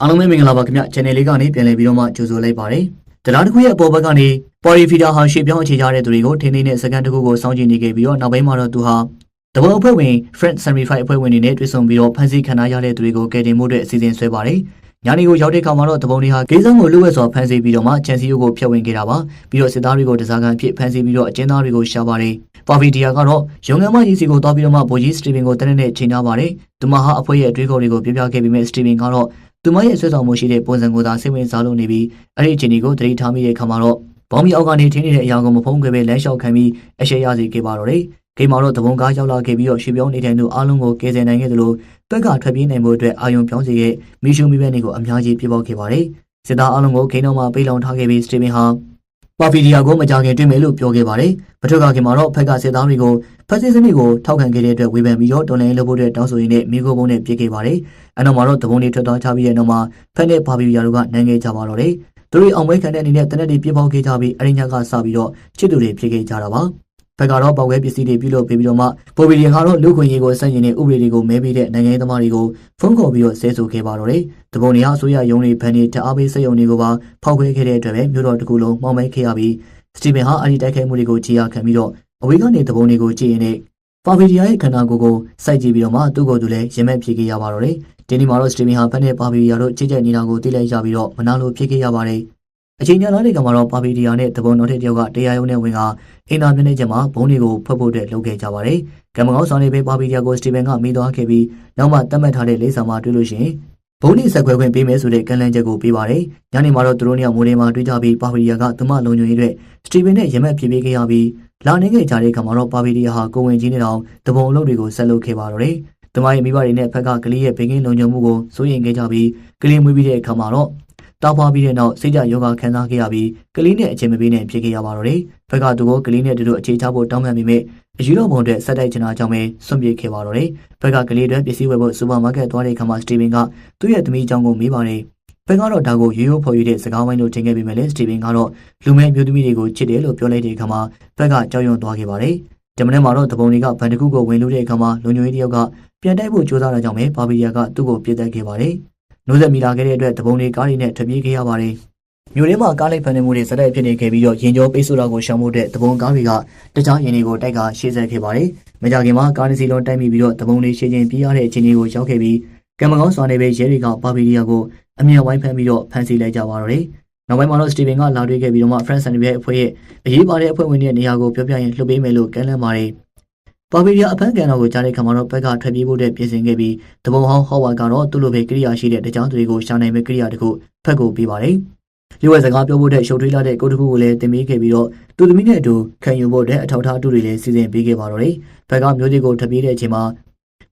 အားလုံးပဲမင်္ဂလာပါခင်ဗျ channel လေးကနေပြန်လည်ပြီးတော့မှကြိုဆိုလိုက်ပါတယ်တရားတစ်ခုရဲ့အပေါ်ဘက်ကနေပေါ်ရီဖီတာဟာရှေ့ပြောင်းအခြေချတဲ့သူတွေကိုထင်းထင်းနဲ့စကန်တစ်ခုကိုစောင့်ကြည့်နေခဲ့ပြီးတော့နောက်ပိုင်းမှာတော့သူဟာတဘောအဖွဲ့ဝင် Friend 75အဖွဲ့ဝင်တွေနဲ့တွေ့ဆုံပြီးတော့ဖန်ဆီးခံထားရတဲ့သူတွေကိုကယ်တင်မှုအတွက်အစီအစဉ်ဆွဲပါတယ်ညာနေကိုရောက်တဲ့အခါမှာတော့တပုံတွေဟာဂိမ်းဆောင်ကိုလူဝက်စွာဖမ်းဆီးပြီးတော့မှချန်စီယိုကိုဖျက်ဝင်ခဲ့တာပါပြီးတော့စစ်သားတွေကိုတစားကန်ဖြစ်ဖမ်းဆီးပြီးတော့အကျဉ်းသားတွေကိုရှာပါတယ်ပါဗီဒီယာကတော့ရုံငန်းမကြီးစီကိုတောက်ပြီးတော့မှဗိုလ်ကြီးစတီဗင်ကိုတနက်နဲ့ချိန်ထားပါတယ်သူမဟာအဖွဲ့ရဲ့အတွေးခေါ်တွေကိုပြပြခဲ့ပြီးမဲ့စတီဗင်ကတော့ သူမရဲ့ဆွဲဆောင်မှုရှိတဲ့ပုံစံကိုသာစိတ်ဝင်စားလို့နေပြီးအဲ့ဒီအချိန်ကိုသတိထားမိတဲ့အခါမှာတော့ဘောင်မီအောက်ကနေထင်းနေတဲ့အရာကိုမဖုံးခဲ့ပဲလမ်းလျှောက်ခံပြီးအရှက်ရစီခဲ့ပါတော့တယ်။ဂိမ်းမှာတော့တပုံကားရောက်လာခဲ့ပြီးတော့ရွှေပြောင်းနေတဲ့သူအားလုံးကိုကယ်ဆယ်နိုင်ခဲ့သလိုဘက်ကထွက်ပြေးနိုင်မှုအတွက်အာယုံပြောင်းစေတဲ့မီရှူမီဘက်တွေကိုအများကြီးပြပောက်ခဲ့ပါတယ်။စစ်သားအားလုံးကိုဂိမ်းတော်မှာပိတ်လောင်ထားခဲ့ပြီးစတီဗင်ဟာ ပါဖီဒီယာကိုမကြခင်တွေ့မယ်လို့ပြောခဲ့ပါတယ်။ပထမခင်မှာတော့ဖက်ကစစ်သားတွေကိုဖက်စစ်စနစ်ကိုထောက်ခံခဲ့တဲ့အတွက်ဝေဖန်ပြီးတော့တော်လိုင်းလုပ်ဖို့အတွက်တောင်းဆိုရင်းနဲ့မိခိုးပုံးနဲ့ပြေးခဲ့ပါတယ်။အဲနောက်မှာတော့တပုံတွေထွက်သွားချပြီးတဲ့နောက်မှာဖက်နဲ့ဘာဘီယာတို့ကနိုင်ခဲ့ကြပါတော့တယ်။သူတို့အောင်ပွဲခံတဲ့အနေနဲ့တနက်တွေပြပေါက်ခဲ့ကြပြီးအရင်ညကစပြီးတော့ချစ်သူတွေဖြစ်ခဲ့ကြတာပါ။ ဖက်ကတော့ပေါက်ဝဲပစ္စည်းတွေပြုလုပ်ပေးပြီးတော့မှပိုဘီဒီကတော့လူခွင့်ရေးကိုစန့်ကျင်တဲ့ဥပဒေတွေကိုမဲပေးတဲ့နိုင်ငံရေးသမားတွေကိုဖုန်းခေါ်ပြီးတော့ဆဲဆိုခဲ့ပါတော့တယ်။တပုံတွေကအစိုးရရုံးတွေဖန်တွေတအားပေးစက်ရုံတွေကိုပါဖောက်ခွဲခဲ့တဲ့အတွက်ပဲမြို့တော်တစ်ခုလုံးမှောင်မဲခဲ့ရပြီးစတီဗင်ဟာအဲ့ဒီတိုက်ခိုက်မှုတွေကိုကြည်ရခံပြီးတော့အဝေးကနေတပုံတွေကိုကြည့်ရင်လည်းပါဗီဒီယာရဲ့ခန္ဓာကိုယ်ကိုစိုက်ကြည့်ပြီးတော့မှသူ့ကိုယ်သူလည်းရင်မဲ့ဖြစ်ခဲ့ရပါတော့တယ်။ဒီနေ့မှာတော့စတီဗင်ဟာဖက်နဲ့ပါဗီဒီယာတို့ကြည့်ကြနေတာကိုသိလိုက်ရပြီးတော့မနာလိုဖြစ်ခဲ့ရပါတယ်။ အချိန်ကြာလာတဲ့ကမှာတော့ပါဗီဒီယာနဲ့တပုံတော်တဲ့တယောက်ကတရားရုံးနဲ့ဝင်ကအင်တာမျက်နှာချက်မှာဘုံတွေကိုဖတ်ဖို့အတွက်လုပ်ခဲ့ကြပါတယ်။ကံမကောင်းဆောင်နေပဲပါဗီဒီယာကိုစတီဗင်ကမိသွားခဲ့ပြီးနောက်မှတတ်မှတ်ထားတဲ့လိပ်စာမှာတွေ့လို့ရှိရင်ဘုံနေဆက်ခွဲခွင့်ပေးမယ်ဆိုတဲ့ကန့်လန့်ချက်ကိုပေးပါတယ်။ညနေမှာတော့သူတို့နှစ်ယောက်မိုးထဲမှာတွေ့ကြပြီးပါဗီဒီယာကသူမလုံခြုံရေးအတွက်စတီဗင်နဲ့ရမက်ဖြစ်ပေးခဲ့ရပြီးလာနေခဲ့ကြတဲ့အခါမှာတော့ပါဗီဒီယာဟာကိုဝင်ကြီးနဲ့တောင်တပုံအလုပ်တွေကိုဆက်လုပ်ခဲ့ပါတော့တယ်။သူမရဲ့မိဘတွေနဲ့ဖက်ကကလေးရဲ့ဘေးကင်းလုံခြုံမှုကိုစိုးရိမ်ခဲ့ကြပြီးကလေးမွေးပြီးတဲ့အခါမှာတော့ တောက်ပွားပြီးတဲ့နောက်စိတ်ကြယောဂခံစားခဲ့ရပြီးကလေးနဲ့အချိန်မပေးနဲ့ဖြစ်ခဲ့ရပါတော့တယ်။ဖက်ကသူကိုကလေးနဲ့တူတူအခြေချဖို့တောင်းပန်ပြီးမြဲအယူတော်ဘုံအတွက်ဆက်တိုက်ချင်တာကြောင့်ပဲဆွန့်ပြေးခဲ့ပါတော့တယ်။ဖက်ကကလေးတွေပစ္စည်းဝယ်ဖို့စူပါမားကတ်သွားတဲ့အခါမှာစတီဗင်ကသူ့ရဲ့သမီးအကြောင်းကိုမေးပါတယ်။ဖက်ကတော့ဒါကိုရိုးရိုးဖော်ရတဲ့စကားဝိုင်းလို့ထင်ခဲ့ပေမဲ့လည်းစတီဗင်ကတော့လူမဲမျိုးသမီးတွေကိုချစ်တယ်လို့ပြောလိုက်တဲ့အခါမှာဖက်ကကြောက်ရွံ့သွားခဲ့ပါတယ်။ဒီမနေ့မှာတော့တပုံတွေကဗန်တကူကိုဝင်လို့တဲ့အခါမှာလုံခြုံရေးတယောက်ကပြန်တိုက်ဖို့ကြိုးစားတာကြောင့်ပဲဘာဘီယာကသူ့ကိုပြစ်တက်ခဲ့ပါတယ်။ နိုးဆက်မိလာခဲ့တဲ့အတွက်တပုံတွေကားတွေနဲ့ထွက်ပြေးခဲ့ရပါတယ်။မြို့ထဲမှာကားလိုက်ဖန်နေမှုတွေစတဲ့ဖြစ်နေခဲ့ပြီးတော့ရင်ကျော်ပိတ်ဆို့တာကိုရှောင်ဖို့တဲ့တပုံကားတွေကတခြားရင်တွေကိုတိုက်ကရှေ့ဆက်ခဲ့ပါတယ်။မကြခင်မှာကားတစ်စီးလုံးတိုက်မိပြီးတော့တပုံတွေရှင်းချင်းပြေးရတဲ့အခြေအနေကိုရောက်ခဲ့ပြီးကံမကောင်းစွာနဲ့ပဲရဲတွေကဘာဘီယာကိုအမြဲဝိုင်းဖမ်းပြီးတော့ဖမ်းဆီးလိုက်ကြပါတော့တယ်။နောက်ပိုင်းမှာတော့စတီဗင်ကလာတွေ့ခဲ့ပြီးတော့မှ Friends and ရဲ့အဖွဲ့ရဲ့အရေးပါတဲ့အဖွဲ့ဝင်တွေနေရာကိုပြောပြရင်လှုပ်ပေးမယ်လို့ကမ်းလှမ်းပါတယ်။ ပါဗီရီယာအဖမ်းကန်တော်ကိုကြားတဲ့ခါမှာတော့ဘက်ကထွက်ပြေးဖို့တဲ့ပြင်ဆင်ခဲ့ပြီးတပုံဟောင်းဟောဝါကတော့သူ့လိုပဲကိရိယာရှိတဲ့တကြောင်တွေကိုရှာနိုင်မဲ့ကိရိယာတခုဖက်ကိုပေးပါတယ်။ရွေးစကားပြောဖို့တဲ့ရှုပ်ထွေးလာတဲ့ကိုတခုကိုလည်းတင်ပေးခဲ့ပြီးတော့သူသမီးနဲ့အတူခံယူဖို့တဲ့အထောက်အထားအတူတွေလည်းစီစဉ်ပေးခဲ့ပါတော့တယ်။ဘက်ကမျိုးစီကိုထွက်ပြေးတဲ့အချိန်မှာ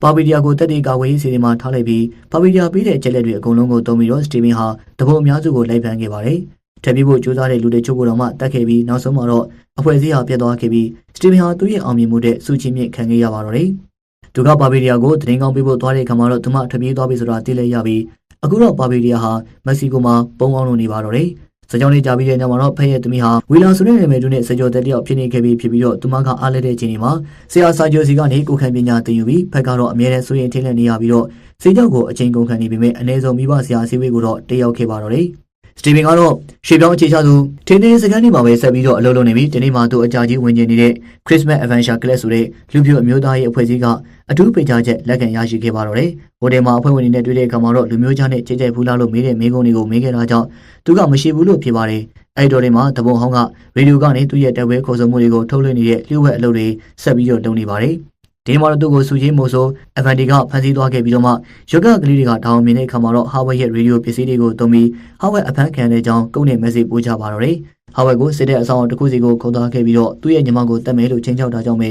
ပါဗီဒီယာကိုတက်တေကာဝေးစီစဉ်မှာထားလိုက်ပြီးပါဗီဒီယာပေးတဲ့ချက်လက်တွေအကုန်လုံးကိုတုံးပြီးတော့စတီဗင်ဟာတပုံအများစုကိုလိုက်ဖမ်းခဲ့ပါတယ်။ ထပ်ပြီးဖို့ကြိုးစားတဲ့လူတွေချို့ကိုတော့မှတတ်ခဲ့ပြီးနောက်ဆုံးမှာတော့အဖွဲ့အစည်းဟာပြတ်သွားခဲ့ပြီးစတီဗင်ဟာသူ့ရဲ့အောင်မြင်မှုတဲ့စူချီမြင့်ခံခဲ့ရပါတော့တယ်။သူကပါဗီဒီယာကိုတင်ကောင်းပေးဖို့သွားတဲ့အခါမှာတော့သူမထပ်ပြေးသွားပြီဆိုတာသိလိုက်ရပြီးအခုတော့ပါဗီဒီယာဟာမက္ဆီကိုမှာပုံအောင်လို့နေပါတော့တယ်။စကြောင်းလေးကြာပြီးတဲ့နောက်မှာတော့ဖက်ရဲ့သမီးဟာဝီလာဆိုတဲ့နာမည်တူနဲ့စကြောတက်တယောက်ဖြစ်နေခဲ့ပြီးဖြစ်ပြီးတော့သူမကအားလက်တဲ့အချိန်ဒီမှာဆရာစာကျော်စီကနေကိုခံပညာသင်ယူပြီးဖက်ကတော့အမြဲတမ်းဆိုရင်ထင်းလက်နေရပြီးတော့စေကြောက်ကိုအချိန်ကုန်ခံနေပေမဲ့အ ਨੇ ဆုံးမိဘဆရာအစည်းအဝေးကိုတော့တက်ရောက်ခဲ့ပါတော့တယ်။ စတီဗင်ကတော့ရှေ့ပြောင်းအခြေချသူထင်းထင်းစကန်နေမှာပဲဆက်ပြီးတော့အလုပ်လုပ်နေပြီးဒီနေ့မှသူအကြာကြီးဝင်ကျင်နေတဲ့ Christmas Adventure Class ဆိုတဲ့လူပြိုအမျိုးသားရဲ့အဖွဲ့အစည်းကအထူးပင်ကြားချက်လက်ခံရရှိခဲ့ပါတော့တယ်။ဟိုတယ်မှာအဖွဲ့ဝင်တွေနဲ့တွေ့တဲ့အခါမှာတော့လူမျိုးခြားနဲ့ကြိတ်ကြိုက်ဖူးလားလို့မေးတဲ့မိကုံးတွေကိုမေးခဲ့တာကြောင့်သူကမရှိဘူးလို့ဖြေပါတယ်။အဲ့တော်တွေမှာတပုံဟောင်းကရေဒီယိုကနေသူ့ရဲ့တက်ဝဲခေါ်ဆိုမှုတွေကိုထုတ်လွှင့်နေတဲ့လျှို့ဝှက်အလုပ်တွေဆက်ပြီးတော့တုံနေပါတယ်။ ဒီမှာတော့သူ့ကိုစူချင်းမို့ဆိုအဗန်ဒီကဖန်ဆီးသွားခဲ့ပြီးတော့မှယောဂကလေးတွေကတောင်းမြင်တဲ့အခါမှာတော့ဟာဝဲရဲ့ရေဒီယိုပစ္စည်းတွေကိုသုံးပြီးဟာဝဲအဖမ်းခံတဲ့အကြောင်းကုန်းနဲ့မက်ဆေ့ပို့ချပါတော့တယ်။ဟာဝဲကိုစစ်တဲ့အဆောင်တစ်ခုစီကိုခေါ်သွားခဲ့ပြီးတော့သူ့ရဲ့ညီမကိုတတ်မယ်လို့ချင်းချောက်တာကြောင့်ပဲ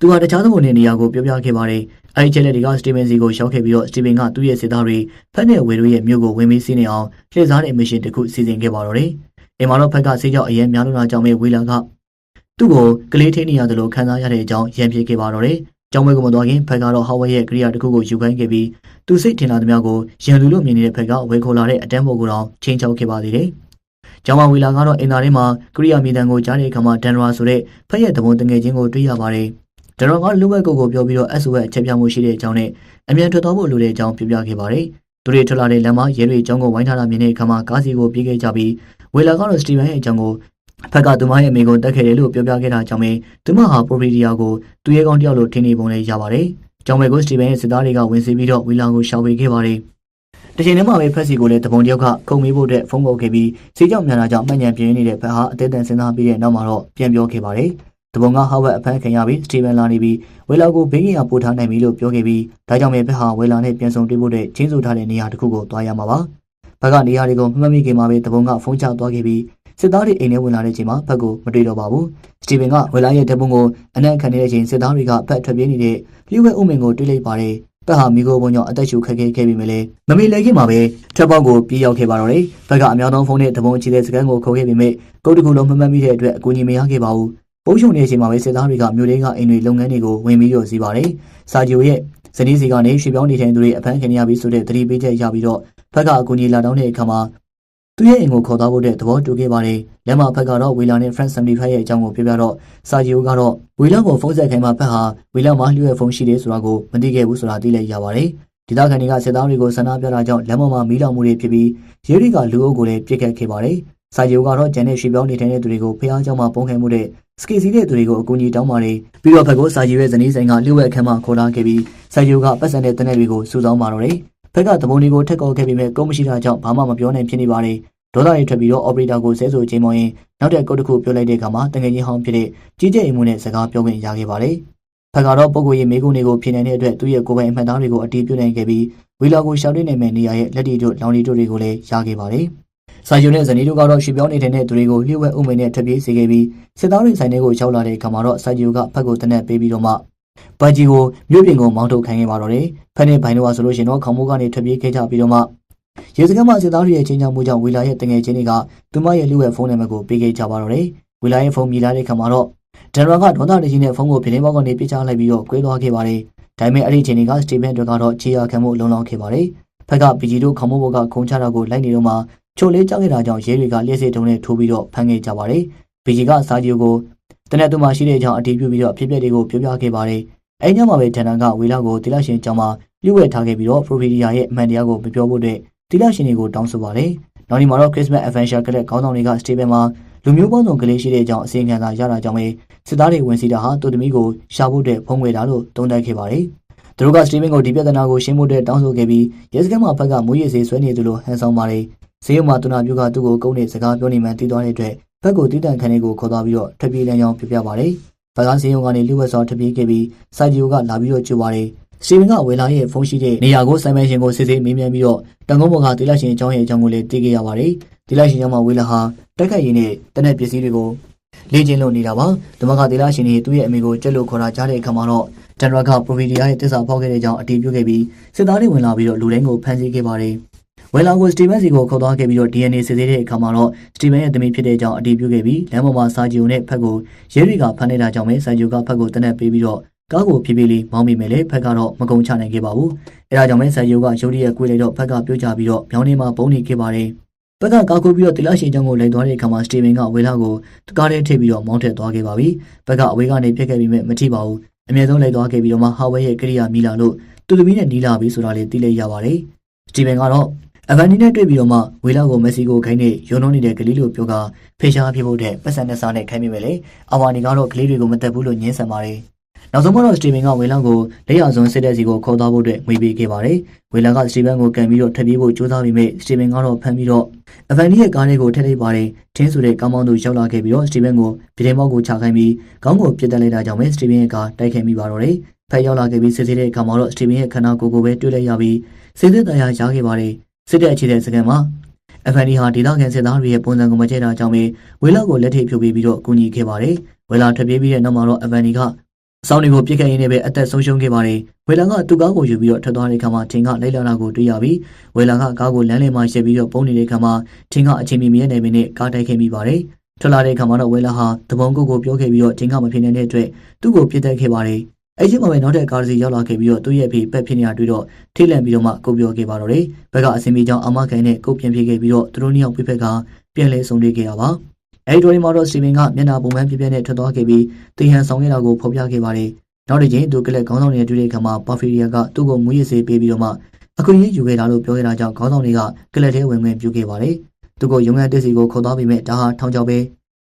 သူဟာတခြားသောနေရာကိုပြောပြခဲ့ပါတယ်။အဲဒီချက်လက်တွေကစတီဗင်စီကိုရောက်ခဲ့ပြီးတော့စတီဗင်ကသူ့ရဲ့စစ်သားတွေဖက်နဲ့ဝေတို့ရဲ့မြို့ကိုဝင်ပြီးစီးနေအောင်လှည့်စားတဲ့မစ်ရှင်တစ်ခုစီစဉ်ခဲ့ပါတော့တယ်။အိမ်မှာတော့ဖက်ကဆေးကြောက်အရင်များလို့လာကြောင်းပဲဝေလာကသူ့ကိုကလေးထိန်နေရတယ်လို့ခံစားရတဲ့အကြောင်းရန်ပြခဲ့ပါတော့တယ်။ ကျောင်းဝဲကိုမသွားခင်ဖက်ကတော့ဟာဝဲရဲ့ကရိယာတစ်ခုကိုယူခိုင်းခဲ့ပြီးသူစိတ်ထင်လာသမျှကိုရန်လူလို့မြင်နေတဲ့ဖက်ကဝဲခေါ်လာတဲ့အတန်းပေါ်ကိုတော့ချင်းချောက်ခဲ့ပါသေးတယ်။ကျောင်းမဝီလာကတော့အင်တာထဲမှာကရိယာမြေတံကိုကြားတဲ့အခါမှာဒန်ရာဆိုတဲ့ဖက်ရဲ့သဘုံတငယ်ချင်းကိုတွေ့ရပါတယ်။ဒန်ရာကလူဝဲကိုကိုပြောပြီးတော့ SOS အချက်ပြမှုရှိတဲ့အကြောင်းနဲ့အမြန်ထွက်သွားဖို့လိုတဲ့အကြောင်းပြပြခဲ့ပါတယ်သူတွေထွက်လာတဲ့လမ်းမှာရဲတွေအကြောင်းကိုဝိုင်းထားတာမြင်တဲ့အခါမှာကားစီကိုပြေးခဲ့ကြပြီးဝေလာကတော့စတီဗန်ရဲ့အကြောင်းကို ဖက်ကသူမရဲ့အမေကိုတက်ခဲ့တယ်လို့ပြောပြခဲ့တာကြောင့်ပဲသူမဟာပရိုပရီဒီယာကိုသူရဲ့ကောင်တယောက်လိုထင်နေပုံနဲ့ရပါတယ်။ကြောင်ဘဲကိုစတီဗန်ရဲ့စစ်သားတွေကဝင်စီပြီးတော့ဝေလာကိုရှောင်ပေးခဲ့ပါတယ်။တချိန်တည်းမှာပဲဖက်စီကိုလည်းတပုံတယောက်ကခုံမေးဖို့အတွက်ဖုန်းပေါ်ခဲ့ပြီးစီကြောင်မြန်တာကြောင့်မှန်ညံပြင်းနေတဲ့ဖက်ဟာအသေးအံစဉ်းစားပြီးတဲ့နောက်မှာတော့ပြန်ပြောခဲ့ပါတယ်။တပုံကဟာဝက်အဖမ်းခံရပြီးစတီဗန်လာနေပြီးဝေလာကိုဘေးကင်ရပို့ထားနိုင်ပြီလို့ပြောခဲ့ပြီးဒါကြောင့်ပဲဖက်ဟာဝေလာနဲ့ပြန်ဆုံတွေ့ဖို့တဲ့ချင်းဆိုထားတဲ့နေရာတစ်ခုကိုသွားရမှာပါ။ဘက်ကနေရာတွေကိုမှတ်မိခင်မှာပဲတပုံကဖုန်းချသွားခဲ့ပြီး စစ်သားတွေအိမ်ထဲဝင်လာတဲ့အချိန်မှာဖက်ကိုမတွေ့တော့ပါဘူး။စတီဗန်ကဝေလာရဲ့တပ်ပုံကိုအနံ့ခံနေတဲ့အချိန်စစ်သားတွေကဖက်ထွက်ပြေးနေတဲ့လျှို့ဝဲအုံမင်ကိုတွေ့လိုက်ပါတယ်။ဖက်ဟာမိကိုဘုံကြောင့်အသက်ရှူခက်ခဲခဲ့ပြီးမြလဲမမေလဲခင်မှာပဲထပ်ပေါက်ကိုပြေးရောက်ခဲ့ပါတော့တယ်။ဖက်ကအများဆုံးဖုန်းနဲ့တပုံချီတဲ့စကန်ကိုခေါ်ခဲ့ပြီးမြကုတ်တကူလုံးမမှတ်မိတဲ့အတွက်အကူအညီမရခဲ့ပါဘူး။ပုံရှုံနေတဲ့အချိန်မှာပဲစစ်သားတွေကမြို့လေးကအိမ်တွေလုပ်ငန်းတွေကိုဝင်ပြီးတော့စီးပါတယ်။စာဂျီယိုရဲ့ဇနီးစီကနေရွှေပြောင်းနေတဲ့သူတွေအဖမ်းခံရပြီးဆိုတဲ့သတိပေးချက်ရပြီးတော့ဖက်ကအကူအညီလာတောင်းတဲ့အခါမှာ သူရဲ့အိမ်ကိုခေါ်သွားဖို့တဲ့သဘောတူခဲ့ပါတယ်။လက်မဖက်ကတော့ဝီလာနဲ့ Friend 75ရဲ့အကြောင်းကိုပြောပြတော့စာဂျီယိုကတော့ဝီလာကိုဖုန်းဆက်ခိုင်းမှဖက်ဟာဝီလာမှာလျှို့ရဲ့ဖုန်းရှိတယ်ဆိုတာကိုမသိခဲ့ဘူးဆိုတာသိလိုက်ရပါတယ်။ဒေသခံတွေကစစ်သားတွေကိုဆန္ဒပြတာကြောင့်လက်မမှာမီးလောင်မှုတွေဖြစ်ပြီးရဲတွေကလူအုပ်ကိုလည်းပြစ်ခတ်ခဲ့ပါတယ်။စာဂျီယိုကတော့ဂျန်နဲ့ရွှေပြောင်းနေတဲ့သူတွေကိုဖျားကြောင်မှပုံခံမှုတဲ့စကေစီတဲ့သူတွေကိုအကူအညီတောင်းပါတယ်။ပြီးတော့ဖက်ကိုစာဂျီရဲ့ဇနီးဆိုင်ကလျှို့ဝှက်ခမ်းမှခေါ်လာခဲ့ပြီးစာဂျီယိုကပတ်စံတဲ့တနက်တွေကိုစုဆောင်းပါတော့တယ်။ ဖက်ကသဘုံတွေကိုထက်ကောက်ခဲ့ပြီးမဲ့ကုန်းမရှိတာကြောင့်ဘာမှမပြောနိုင်ဖြစ်နေပါတယ်။ဒေါသတွေထွက်ပြီးတော့ operator ကိုဆဲဆိုချိန်မောင်းရင်နောက်တဲ့ကုတ်တစ်ခုပြောလိုက်တဲ့အခါမှာတငယ်ချင်းဟောင်းဖြစ်တဲ့ကြီးကျယ်အိမ်မှုနဲ့စကားပြောခွင့်ရခဲ့ပါတယ်။ဖက်ကတော့ပုံကိုရေးမိကုန်းတွေကိုဖြေနိုင်တဲ့အတွက်သူ့ရဲ့ကိုယ်ပိုင်အမှတ်အသားတွေကိုအတီးပြုနိုင်ခဲ့ပြီးဝီလာကိုရှောက်တွေ့နိုင်မဲ့နေရာရဲ့လက်တီတို့လောင်တီတို့တွေကိုလည်းရခဲ့ပါတယ်။စာယုံနဲ့ဇနီးတို့ကတော့ရွှေပြောင်းနေတဲ့သူတွေကိုလျှို့ဝှက်ဥမိန်နဲ့ထပ်ပြေးစေခဲ့ပြီးစစ်သားတွေဆိုင်တွေကိုရောက်လာတဲ့အခါမှာတော့စာယုံကဖက်ကိုတနက်ပေးပြီးတော့မှ ဘတ်ဂျီကိုမြို့ပြင်ကိုမောင်းထုတ်ခိုင်းခဲ့ပါတော့တယ်။ဖက်နဲ့ဘိုင်တို့ကဆိုလို့ရှိရင်တော့ခေါမိုးကနေထွက်ပြေးခဲ့ကြပြီးတော့မှရေစကမ်းမှာစစ်သားတွေရဲ့ချင်းချောင်းမှုကြောင့်ဝီလာရဲ့တငယ်ချင်းတွေကသူမရဲ့လူရဲ့ဖုန်းနံပါတ်ကိုပေးခဲ့ကြပါတော့တယ်။ဝီလာရဲ့ဖုန်းမြည်လာတဲ့အခါမှာတော့ဒန်ရာကဒေါသတကြီးနဲ့ဖုန်းကိုပြင်းပေါက်ကနေပြစ်ချလိုက်ပြီးတော့ကွဲသွားခဲ့ပါတယ်။ဒါပေမဲ့အဲ့ဒီအချိန်ကစတီဗန်တို့ကတော့ခြေရခံမှုလုံလောက်ခဲ့ပါတယ်။ဖက်ကပီဂျီတို့ခေါမိုးဘောကခုံချတာကိုလိုက်နေတော့မှချိုလေးကြောက်ခဲ့တာကြောင့်ရဲတွေကလျှက်စစ်တုံးနဲ့ထိုးပြီးတော့ဖမ်းခဲ့ကြပါတယ်။ပီဂျီကစာဂျီကို တနက်သူမှရှိတဲ့အကြောင်းအတီးပြုပြီးတော့အဖြစ်အပျက်တွေကိုပြောပြခဲ့ပါတယ်။အဲဒီညမှာပဲဒန်နာကဝီလာကိုတီလာရှင်ကျောင်းမှာလျှို့ဝှက်ထားခဲ့ပြီးတော့ပရိုဖီဒီယာရဲ့အမှန်တရားကိုမပြောဖို့အတွက်တီလာရှင်တွေကိုတောင်းဆိုပါတယ်။နောက်ဒီမှာတော့ Christmas Adventure ကတဲ့ခေါင်းဆောင်တွေကစတေဗန်မှာလူမျိုးပေါင်းစုံကလေးရှိတဲ့အကြောင်းအစီအခံသာရတာကြောင့်ပဲစစ်သားတွေဝင်စီတာဟာတူတမီကိုရှာဖို့အတွက်ဖုံးကွယ်တာလို့တုံ့တက်ခဲ့ပါတယ်။သူတို့ကစတီဗန်ကိုဒီပြဿနာကိုရှင်းဖို့အတွက်တောင်းဆိုခဲ့ပြီးရဲစခန်းမှာဖက်ကမွေးရည်စေးဆွဲနေသူလိုဟန်ဆောင်ပါတယ်။ဈေးရုံမှာတူနာပြူကသူ့ကိုကုန်းနေစကားပြောနေမှတီးသွားတဲ့အတွက် ဖက်ကိုတီးတန်ခန်းလေးကိုခေါ်သွားပြီးတော့ထွက်ပြေးလမ်းကြောင်းပြပြပါတယ်။ဖက်ကဈေးရုံကနေလူဝက်စောထွက်ပြေးခဲ့ပြီးစာဂျီယိုကလာပြီးတော့ကြွပါတယ်။စတီဗန်ကဝေလာရဲ့ဖုန်းရှိတဲ့နေရာကိုဆိုင်မန်ရှင်ကိုစစ်ဆေးမေးမြန်းပြီးတော့တန်ကုန်းဘော်ကတီလာရှင်အကြောင်းရဲ့အကြောင်းကိုလည်းသိခဲ့ရပါတယ်။တီလာရှင်ကြောင့်မှဝေလာဟာတက်ခတ်ရည်နဲ့တနက်ပစ္စည်းတွေကိုလေ့ကျင့်လို့နေတာပါ။ဓမ္မကတီလာရှင်ကြီးသူ့ရဲ့အမေကိုကြက်လို့ခေါ်တာကြားတဲ့အခါမှာတော့တန်ရကပရိုဗီဒီယာရဲ့တစ္ဆာဖောက်ခဲ့တဲ့အကြောင်းအတည်ပြုခဲ့ပြီးစစ်သားတွေဝင်လာပြီးတော့လူတိုင်းကိုဖမ်းဆီးခဲ့ပါတယ်။ ဝယ်လာကိုစတီဗန်စီကိုခေါ်သွားခဲ့ပြီးတော့ DNA စစ်ဆေးတဲ့အခါမှာတော့စတီဗန်ရဲ့သမီးဖြစ်တဲ့အကြောင်းအတည်ပြုခဲ့ပြီးလမ်းပေါ်မှာစာဂျီယိုနဲ့ဖက်ကိုရဲတွေကဖမ်းနေတာကြောင့်ပဲစာဂျီယိုကဖက်ကိုတနက်ပေးပြီးတော့ကားကိုဖြည်းဖြည်းလေးမောင်းမိမယ်လေဖက်ကတော့မကုံချနိုင်ခဲ့ပါဘူး။အဲဒါကြောင့်ပဲစာဂျီယိုကရုတ်တရက်ကွေးလိုက်တော့ဖက်ကပြုတ်ကြပြီးတော့မြောင်းနေမှာပုံနေခဲ့ပါတယ်။ဘက်ကကာကူပြီးတော့တီလာရှင်ချောင်းကိုလိုက်သွားတဲ့အခါမှာစတီဗန်ကဝေလာကိုတကားလေးထိပ်ပြီးတော့မောင်းထက်သွားခဲ့ပါပြီ။ဘက်ကအဝေးကနေပြက်ခဲ့ပြီးမှမထိပါဘူး။အမြဲဆုံးလိုက်သွားခဲ့ပြီးတော့မှဟာဝဲရဲ့ကရိယာမီလာလို့တူသမီးနဲ့နီးလာပြီဆိုတာလေးသိလိုက်ရပါတယ်။စတီဗန်ကတော့ အဗန်နီနဲ့တွေ့ပြီးတော့မှဝေလာကိုမက်ဆီကိုခိုင်းနေရုံနှုံးနေတဲ့ကလေးလိုပြောကဖေရှားပြဖို့တဲ့ပတ်စံနဲ့စားနဲ့ခိုင်းမိမယ်လေ။အဝါနီကတော့ကလေးတွေကိုမတက်ဘူးလို့ညင်းဆန်ပါတယ်။နောက်ဆုံးမှတော့စတီဗန်ကဝေလာကိုလက်ရစွန်းစစ်တဲ့စီကိုခေါ်သွားဖို့အတွက်ငွေပေးခဲ့ပါတယ်။ဝေလာကစတီဗန်ကိုကန်ပြီးတော့ထပ်ပြေးဖို့ကြိုးစားပြီးမြဲစတီဗန်ကတော့ဖမ်းပြီးတော့အဗန်နီရဲ့ကားလေးကိုထည့်လိုက်ပါတယ်။ထင်းဆိုတဲ့ကောင်းမောင်းသူရောက်လာခဲ့ပြီးတော့စတီဗန်ကိုပြည်ထဲမောက်ကိုချခိုင်းပြီးခေါင်းကိုပြစ်တက်လိုက်တာကြောင့်ပဲစတီဗန်ရဲ့ကားတိုက်ခဲ့မိပါတော့တယ်။ဖက်ရောက်လာခဲ့ပြီးစစ်စစ်တဲ့အခါမှာတော့စတီဗန်ရဲ့ခန္ဓာကိုယ်ကိုပဲတွေ့လိုက်ရပြီးစစ်စစ်တရားရခဲ့ပါတယ်။ စစ်တဲ့အခြေတဲ့စကန်မှာအဖန်ဒီဟာဒေသခံစစ်သားတွေရဲ့ပုံစံကိုမကျဲတာကြောင့်ပဲဝေလာကိုလက်ထိပ်ဖြုတ်ပေးပြီးတော့ကူညီခဲ့ပါတယ်။ဝေလာထွက်ပြေးပြီးတဲ့နောက်မှာတော့အဖန်ဒီကအဆောင်တွေကိုပြစ်ခတ်ရင်းနဲ့ပဲအသက်ဆုံးရှုံးခဲ့ပါတယ်။ဝေလာကသူ့ကားကိုယူပြီးတော့ထွက်သွားတဲ့အခါမှာထင်ကလိုက်လာတာကိုတွေ့ရပြီးဝေလာကကားကိုလမ်းလေးမှာရှက်ပြီးတော့ပုံနေတဲ့အခါမှာထင်ကအချိန်မီမြဲနေမင်းနဲ့ကားတိုက်ခဲ့မိပါတယ်။ထွက်လာတဲ့အခါမှာတော့ဝေလာဟာတပုံကုတ်ကိုပြောခဲ့ပြီးတော့ထင်ကမဖြစ်နေတဲ့အတွက်သူ့ကိုပြစ်တက်ခဲ့ပါတယ်။ အဲ့ဒီမှာပဲနောက်တဲ့ကားစီရောက်လာခဲ့ပြီးတော့သူ့ရဲ့ဖေပက်ဖြစ်နေတာတွေ့တော့ထိလန့်ပြီးတော့မှကုတ်ပြောခဲ့ပါတော့တယ်။ဘက်ကအစင်မီကြောင့်အမခံနဲ့ကုတ်ပြန်ပြေးခဲ့ပြီးတော့သူတို့နှစ်ယောက်ပြစ်ဖက်ကပြန်လဲဆုံတွေ့ခဲ့ရပါ။အဲဒီတော့ဒီမှာတော့စတီဗင်ကမျက်နှာပုံမှန်ပြပြနဲ့ထွက်သွားခဲ့ပြီးတေဟန်ဆောင်ခဲ့တာကိုဖော်ပြခဲ့ပါတယ်။နောက်တစ်ချိန်သူကလစ်ခေါင်းဆောင်တွေတွေ့တဲ့အခါမှာပါဖီရီယာကသူ့ကိုမူရစ်စေးပေးပြီးတော့မှအခွင့်အရေးယူခဲ့တာလို့ပြောခဲ့တာကြောင့်ခေါင်းဆောင်တွေကကလပ်ထဲဝင်ဝင်ပြုခဲ့ပါတယ်။သူကရုံးခန်းတက်စီကိုခေါ်သွားပြီးမြဲဒါဟာထောင်ချောက်ပဲ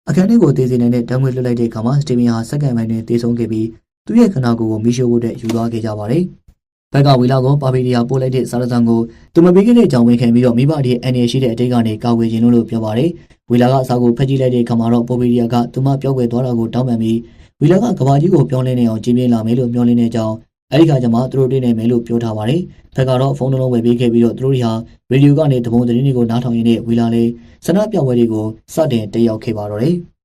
အခန်းထဲကိုတည်စီနိုင်တဲ့တံငွေလွတ်လိုက်တဲ့အခါမှာစတီဗင်ဟာစက္ကန့်ပိုင်းတွင်တည်ဆုံးခဲ့ပြီး သူ့ရဲ့ခန္ဓာကိုယ်ကိုမီးရှို့ဖို့အတွက်ယူသွားခဲ့ကြပါတယ်။ဘက်ကဝီလာကိုပါပီဒီယာပို့လိုက်တဲ့စာရသံကိုသူမပေးခဲ့တဲ့အကြောင်းဝင်ခံပြီးတော့မိဘတွေအန်ရရှိတဲ့အတိတ်ကနေကာဝေခြင်းလို့ပြောပါတယ်။ဝီလာကအစာကိုဖက်ကြည့်လိုက်တဲ့အခါမှာတော့ပိုပီဒီယာကသူမပြောက်ွယ်သွားတာကိုတောင်းပန်ပြီးဝီလာကကဘာကြီးကိုပြောင်းလဲနေအောင်ကြီးပြင်းလာမယ်လို့မျှော်လင့်တဲ့အကြောင်းအဲဒီခါကျမှသူတို့တွေ့နေမယ်လို့ပြောထားပါတယ်။ဘက်ကတော့ဖုန်းတစ်လုံးဝယ်ပေးခဲ့ပြီးတော့သူတို့တွေဟာရေဒီယိုကနေတပုံသတင်းတွေကိုနားထောင်ရင်းနဲ့ဝီလာလေးစနပြပွဲတွေကိုစတင်တက်ရောက်ခဲ့ပါတော့တယ်။